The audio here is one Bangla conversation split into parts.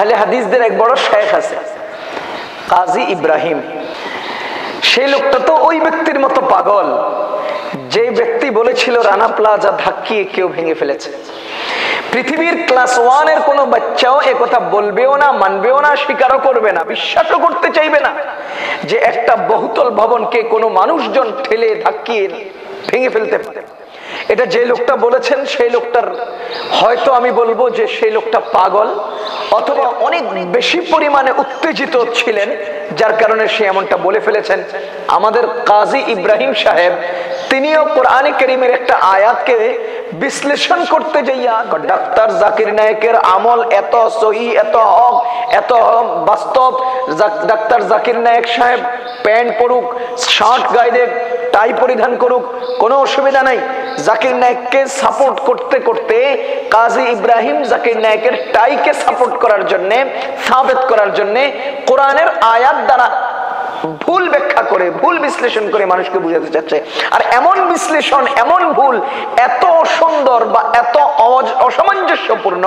আহলে হাদিসদের এক বড় শেখ আছে, কাজী ইব্রাহিম। সেই লোকটা তো ওই ব্যক্তির মতো পাগল। যে ব্যক্তি বলেছিল, রানা প্লাজা ধাক্কিয়ে কেউ ভেঙে ফেলেছে। পৃথিবীর ক্লাস ওয়ানের কোন বাচ্চাও একথা বলবেও না, মানবেও না, স্বীকারও করবে না, বিশ্বাসও করতে চাইবে না যে একটা বহুতল ভবনকে কোনো মানুষজন ঠেলে ধাক্কিয়ে ভেঙে ফেলতে পারে। এটা যে লোকটা বলেছেন, সেই লোকটার হয়তো আমি বলব যে সেই লোকটা পাগল, অথবা অনেক বেশি পরিমাণে উত্তেজিত ছিলেন, যার কারণে সে এমনটা বলে ফেলেছেন। আমাদের কাজী ইব্রাহিম সাহেব, তিনিও কোরআনে করিমের একটা আয়াতকে বিশ্লেষণ করতে যাইয়া, ডাক্তার জাকির নায়কের আমল এত সহি, এত হক, এত বাস্তব। ডাক্তার জাকির নায়ক সাহেব, প্যান্ট পরুক, শার্ট গায়ে টাই পরিধান করুক, কোনো অসুবিধা নাই। জাকির নায়ককে সাপোর্ট করতে করতে কাজী ইব্রাহিম জাকির নায়কের টাইকে সাপোর্ট করার জন্য, সাবেত করার জন্য কোরআনের আয়াত দ্বারা ভুল ব্যাখ্যা করে, ভুল বিশ্লেষণ করে মানুষকে বুঝাতে চাচ্ছে। আর এমন বিশ্লেষণ, এমন ভুল এত সুন্দর বা এত অসামঞ্জস্যপূর্ণ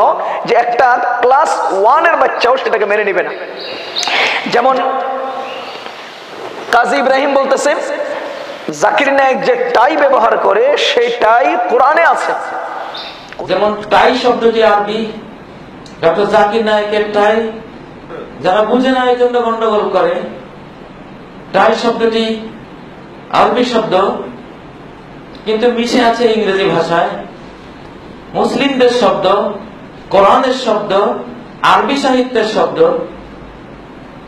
যে একটা ক্লাস ওয়ানের বাচ্চাও সেটাকে মেনে নিবে না। যেমন কাজী ইব্রাহিম বলতেছে জাকির নায়ক যে টাই ব্যবহার করে, সেই টাই কোরআনে আছে। যেমন টাই শব্দটি আরবি, ডক্টর জাকির নায়কের টাই, যারা বুঝে না, এই জন্য গন্ডগোল করে। টাই শব্দটি আরবি শব্দ, কিন্তু মিশে আছে ইংরেজি ভাষায়। মুসলিমদের শব্দ, কোরআনের শব্দ, আরবি সাহিত্যের শব্দ।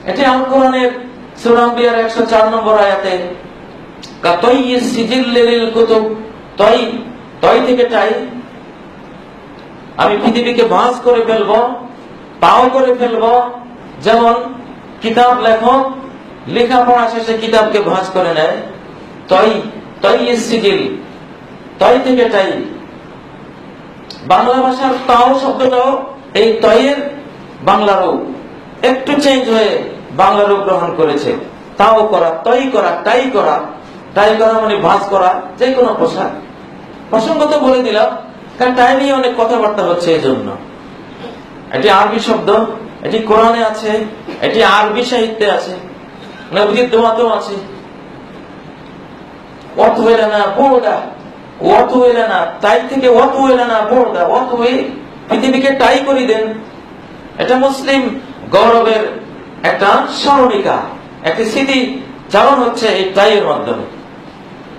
এটি আল কোরআনের সুরাম্বিয়ার একশো চার নম্বর আয়াতে আমি পৃথিবীকে ভাঁজ করে ফেলব, পাও করে ফেলব। যেমন কিতাব লেখক লেখাপড়া শেষে কিতাবকে ভাঁজ করে নেয়। তই তই সিজিল তই থেকে টাই বাংলা ভাষার তাও শব্দটাও এই তয়ের বাংলা রূপ একটু চেঞ্জ হয়ে বাংলা রূপ গ্রহণ করেছে। তাও করা, তৈ করা, তাই করা। টাই করা মানে ভাঁজ করা, যে কোনো পোশাক। প্রসঙ্গত বলে দিলাম, কারণ টাই নিয়ে অনেক কথাবার্তা হচ্ছে এই জন্য। এটি আরবি শব্দ, এটি কোরআনে আছে, এটি আরবি সাহিত্যে আছে নবীজির দোয়াতেও আছে। অত হইলে না বোর্ডা অত হইলে না তাই থেকে অত হইলে না অত হয়ে পৃথিবীকে টাই করে দেন। এটা মুসলিম গৌরবের একটা স্মরণিকা, একটি স্মৃতি চালন হচ্ছে এই টাইয়ের মাধ্যমে।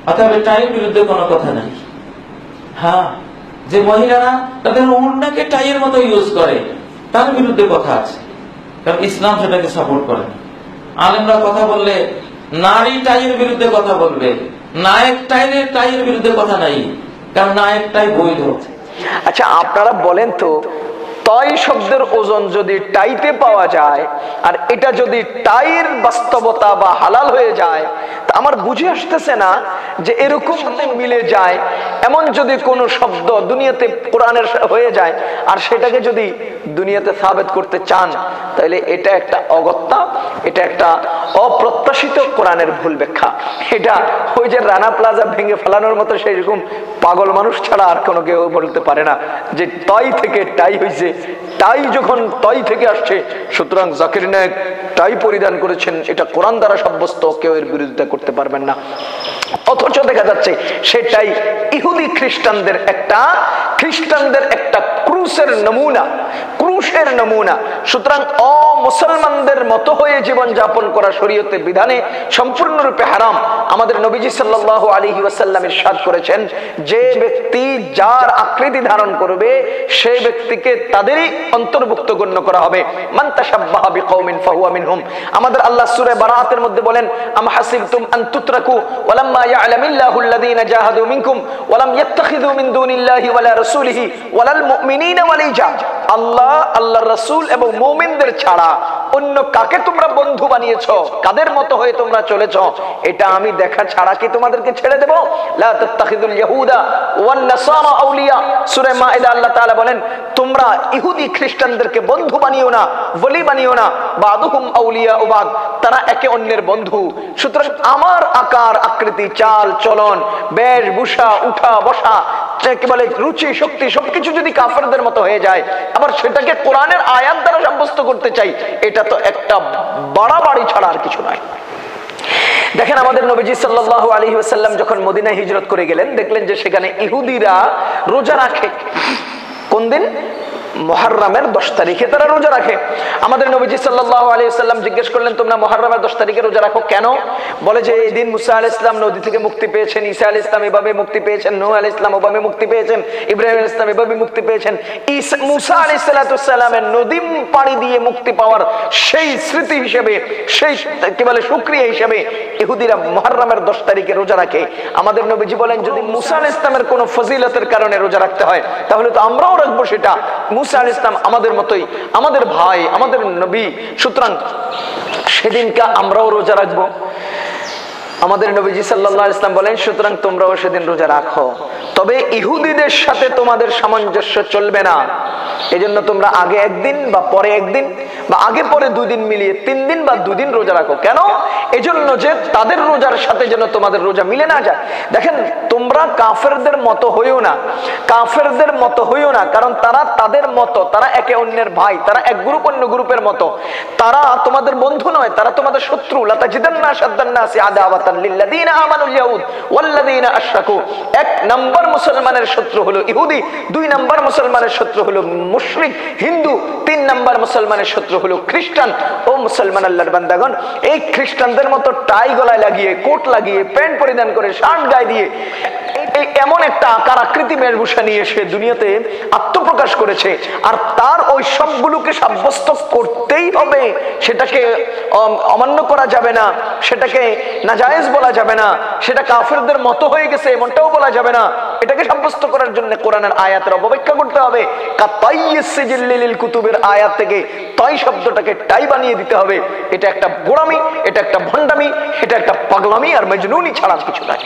অর্থাৎ টাইয়ের বিরুদ্ধে কোনো কথা নাই। হ্যাঁ যে মহিলারা তাদের ওড়নাকে টাইয়ের মতো ইউজ করে, তার বিরুদ্ধে কথা আছে। কারণ ইসলাম সেটাকে সাপোর্ট করে আলেমরা কথা বললে, নারী টাইয়ের বিরুদ্ধে কথা বলবে, নায়ক টাইয়ের টাইয়ের বিরুদ্ধে কথা নাই। কারণ নায়ক টাই বৈধ। আচ্ছা আপনারা বলেন তো তয় শব্দের ওজন যদি টাইতে পাওয়া যায়, আর এটা যদি টাইয়ের বাস্তবতা বা হালাল হয়ে যায়, তা আমার বুঝে আসতেছে না যে এরকম মিলে যায়, এমন যদি কোনো শব্দ দুনিয়াতে কোরআনের হয়ে যায়, আর সেটাকে যদি দুনিয়াতে সাবেত করতে চান তাহলে এটা একটা অগত্যা, এটা একটা অপ্রত্যাশিত কোরআনের ভুল ব্যাখ্যা। এটা ওই যে রানা প্লাজা ভেঙে ফেলানোর মতো সেই রকম পাগল মানুষ ছাড়া আর কোনো কেউ বলতে পারে না যে তই থেকে টাই হয়েছে টাই যখন তাই থেকে আসছে, সুতরাং জাকির নায়ক তাই পরিধান করেছেন, এটা কোরআন দ্বারা সাব্যস্ত, কেউ এর বিরোধিতা করতে পারবেন না। অথচ দেখা যাচ্ছে সেটাই ইহুদি খ্রিস্টানদের একটা খ্রিস্টানদের একটা ক্রুসের নমুনা। ক্রুশের নমুনা। সুতরাং অমুসলমানদের মতো হয়ে জীবন যাপন করা শরীয়তের বিধানে সম্পূর্ণরূপে হারাম। আমাদের নবীজি সাল্লাহ আলী ওয়াসাল্লামের সাদ করেছেন, যে ব্যক্তি যার আকৃতি ধারণ করবে সেই ব্যক্তিকে তাদেরই অন্তর্ভুক্ত গণ্য করা হবে। আমাদের আল্লাহ সূরা বারাতের মধ্যে বলেন, আম হাসিবতুম আন তুতরাকু ওয়ালাম্মা ইয়ালামিল্লাহু আল্লাযীনা জাহাদু মিনকুম ওয়ালাম ইয়াত্তাখিযু মিন দুনিল্লাহি ওয়ালা রাসূলিহি ওয়ালাল মুমিনিনা ওয়ালিজা। আল্লাহ আল্লাহর রাসূল এবং মুমিনদের ছাড়া অন্য কাকে তোমরা বন্ধু বানিয়েছো? কাদের মতো হয়ে তোমরা চলেছো? এটা আমি দেখা ছাড়া কি তোমাদেরকে ছেড়ে দেব? আল্লাহ আমার আকার, আকৃতি, চাল, চলন, বেশ, ভূষা, উঠা, বসা রুচি, শক্তি, সবকিছু যদি কাফারদের মতো হয়ে যায়, আবার সেটাকে কোরআনের আয়াত দ্বারা সাব্যস্ত করতে চাই, এটা তো একটা বাড়াবাড়ি ছাড়া আর কিছু নয়। দেখেন আমাদের নবীজি সাল্লাল্লাহু ওয়াসাল্লাম যখন মদিনায় হিজরত করে গেলেন, দেখলেন যে সেখানে ইহুদিরা রোজা রাখে। কোন দিন? মহারমের দশ তারিখে তারা রোজা রাখে। আমাদের নবীজি সাল্লাল্লাহু আলাইহি ওয়াসাল্লাম জিজ্ঞেস করলেন, তোমরা মহারমের দশ তারিখে রোজা রাখো কেন? বলে যে, এই দিন মুসা আলাইহিস ইসলাম নদী থেকে মুক্তি পেয়েছেন, ঈসা আলাইহিস ইসলাম এভাবে মুক্তি পেয়েছেন, নূহ আলাইহিস ইসলাম এভাবে মুক্তি পেয়েছেন, ইব্রাহিম আলাইহিস ইসলাম এভাবে মুক্তি পেয়েছেন। মুসা আলাইহিস সালামের নদী পাড়ি দিয়ে মুক্তি পাওয়ার সেই স্মৃতি হিসেবে, সেই কি বলে, সুক্রিয়া হিসেবে ইহুদিরা মহররমের দশ তারিখে রোজা রাখে। আমাদের নবীজি বলেন, যদি মুসা আল ইসলামের কোন ফজিলতের কারণে রোজা রাখতে হয়, তাহলে তো আমরাও রাখব সেটা। মুসা আল ইসলাম আমাদের মতোই, আমাদের ভাই, আমাদের নবী। সুতরাং সেদিনকে আমরাও রোজা রাখব। আমাদের নবীজি আলাইহি ইসলাম বলেন, সুতরাং তোমরাও সেদিন রোজা রাখো। তবে ইহুদিদের সাথে তোমাদের সামঞ্জস্য চলবে না। এজন্য তোমরা আগে একদিন বা পরে একদিন বা আগে পরে দুই দিন মিলিয়ে তিন দিন বা দুদিন রোজা রাখো। কেন? এজন্য যে তাদের রোজার সাথে যেন তোমাদের রোজা মিলে না যায়। দেখেন, তোমরা কাফেরদের মতো হইও না। কাফেরদের মতো হইও না, কারণ তারা তাদের মতো, তারা একে অন্যের ভাই, তারা এক গ্রুপ অন্য গ্রুপের মতো। তারা তোমাদের বন্ধু নয়, তারা তোমাদের শত্রু। লাতা জিদান্না সাদ্দান্না আসি আদাওয়াতান লিল্লাযীনা আমানুল ইয়াহুদ ওয়াল্লাযীনা আশরাকু। এক নাম্বার মুসলমানের শত্রু হলো ইহুদি, দুই নাম্বার মুসলমানের শত্রু হলো মুশরিক, হিন্দু, তিন নাম্বার মুসলমানের শত্রু হলো খ্রিস্টান। ও মুসলমান আল্লাহর বান্দাগণ, এই খ্রিস্টানদের মতো টাই গলায় লাগিয়ে, কোট লাগিয়ে, প্যান্ট পরিধান করে, শার্ট গায়ে দিয়ে এমন একটা আকার আকৃতি মেরভূষা নিয়ে সে দুনিয়াতে আত্মপ্রকাশ করেছে। আর তার ওই সবগুলোকে সাব্যস্ত করতেই হবে। সেটাকে অমান্য করা যাবে না। সেটাকে নাজায়েজ বলা যাবে না। সেটা কাফেরদের মতো হয়ে গেছে, এমনটাও বলা যাবে না। এটাকে সাব্যস্ত করার জন্য কোরআনের আয়াতের অপব্যাখ্যা করতে হবে। কুতুবের আয়াত থেকে তাই শব্দটাকে টাই বানিয়ে দিতে হবে। এটা একটা গোড়ামি, এটা একটা ভণ্ডামি, এটা একটা পাগলামি আর মেজনুনি ছাড়া কিছু নয়